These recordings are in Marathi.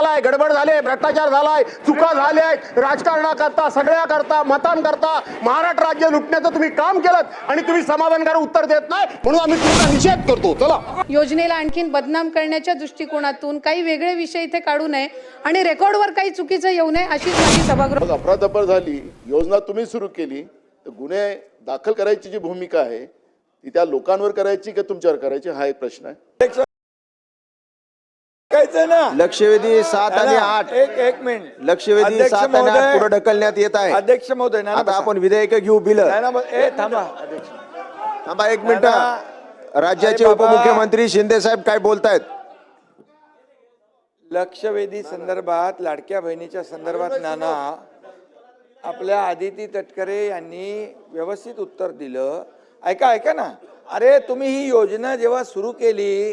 झालाय गडबड झाले भ्रष्टाचार झालाय चुका झाल्या आहेत. राजकारणाकरता सगळ्या करता मतांकरता महाराष्ट्र राज्य लुटण्याचं तुम्ही काम केलं आणि तुम्ही समाधानकारक उत्तर देत नाही म्हणून आम्ही तुमचा निषेध करतो. चला. योजनेला आणखीन बदनाम करण्याच्या दृष्टिकोनातून काही वेगळे विषय इथे काढू नये आणि रेकॉर्डवर काही चुकीचं येऊ नये अशीच माझी सभागृह अफरातफर झाली योजना तुम्ही सुरू केली तर गुन्हे दाखल करायची जी भूमिका आहे ती त्या लोकांवर करायची का तुमच्यावर करायची? हा एक प्रश्न आहे. कायचं ना. लक्षवेधी सात आणि आठ. एक एक मिनिट. लक्षवेधी अध्यक्ष सात आणि आठ पुढे ढकलण्यात येत आहे. अध्यक्ष महोदय ना आता आपण विधेयक घेऊ बिल. ए थांबा. अध्यक्ष थांबा एक मिनिट. नाना, राज्याचे बाबा. उपमुख्यमंत्री शिंदे साहेब काय बोलतायत? लक्षवेधी संदर्भात लाडक्या बहिणीच्या संदर्भात नाना आपल्या आदिती तटकरे यांनी व्यवस्थित उत्तर दिलं. ऐका ऐका ना. अरे तुम्ही ही योजना जेव्हा सुरू केली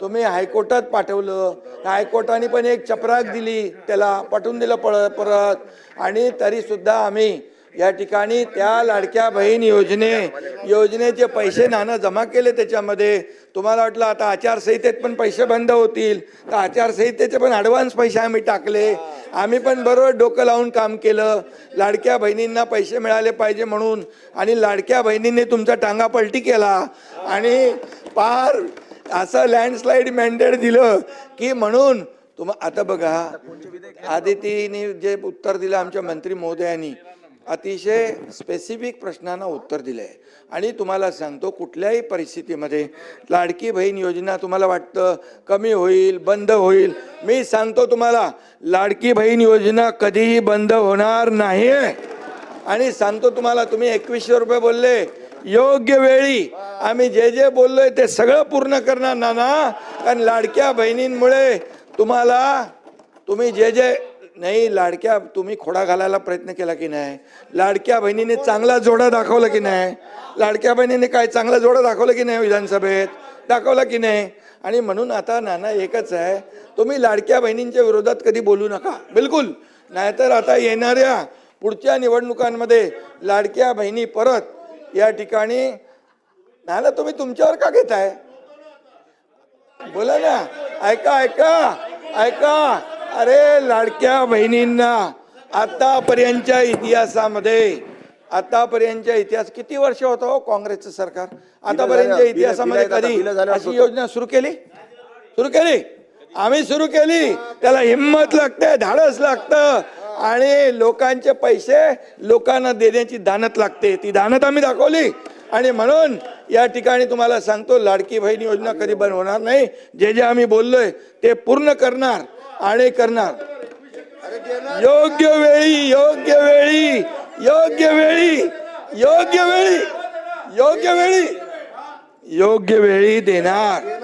तुम्ही हायकोर्टात पाठवलं. हायकोर्टाने पण एक चपराक दिली. त्याला पाठवून दिलं पळ परत. आणि तरी सुद्धा आम्ही या ठिकाणी त्या लाडक्या बहीण योजने योजनेचे पैसे नाणं जमा केले त्याच्यामध्ये. तुम्हाला वाटलं आता आचारसंहितेत पण पैसे बंद होतील. तर आचारसंहितेचे पण ॲडव्हान्स पैसे आम्ही टाकले. आम्ही पण बरोबर डोकं लावून काम केलं. लाडक्या बहिणींना पैसे मिळाले पाहिजे म्हणून. आणि लाडक्या बहिणींनी तुमचा टांगा पलटी केला. आणि पार असं लँडस्लाईड मॅन्डेट दिलं की म्हणून तुम आता बघा आदितीने जे उत्तर दिलं आमच्या मंत्री महोदयांनी अतिशय स्पेसिफिक प्रश्नांना उत्तर दिलं आहे आणि तुम्हाला सांगतो कुठल्याही परिस्थितीमध्ये लाडकी बहीण योजना तुम्हाला वाटतं कमी होईल बंद होईल. मी सांगतो तुम्हाला लाडकी बहीण योजना कधीही बंद होणार नाही आणि सांगतो तुम्हाला तुम्ही एकवीसशे रुपये बोलले योग्य वेळी. आम्ही जे जे बोललोय ते सगळं पूर्ण करणार नाना. कारण लाडक्या बहिणींमुळे तुम्हाला तुम्ही जे जे नाही लाडक्या तुम्ही खोडा घालायला प्रयत्न केला की नाही? लाडक्या बहिणीने चांगला जोडा दाखवला की नाही? लाडक्या बहिणीने काय चांगला जोडा दाखवला की नाही विधानसभेत? दाखवला की नाही? आणि म्हणून आता नाना एकच आहे तुम्ही लाडक्या बहिणींच्या विरोधात कधी बोलू नका. बिलकुल. नाहीतर आता येणाऱ्या पुढच्या निवडणुकांमध्ये लाडक्या बहिणी परत या ठिकाणी. नाना तुम्ही तुमच्यावर का घेताय? बोला ना. ऐका ऐका ऐका. अरे लाडक्या बहिणींना आतापर्यंतच्या इतिहासामध्ये आतापर्यंतच्या इतिहास किती वर्ष होतं हो काँग्रेसचं सरकार? आतापर्यंतच्या इतिहासामध्ये कधी अशी योजना सुरू केली? सुरू केली? आम्ही सुरू केली. त्याला हिंमत लागते धाडस लागतं. आणि लोकांचे पैसे लोकांना देण्याची दानत लागते. ती दानत आम्ही दाखवली. आणि म्हणून या ठिकाणी तुम्हाला सांगतो लाडकी बहीण योजना कधी बंद होणार नाही. जे जे आम्ही बोललोय ते पूर्ण करणार आणि करणार. योग्य वेळी योग्य वेळी योग्य वेळी योग्य वेळी योग्य वेळी योग्य वेळी देणार.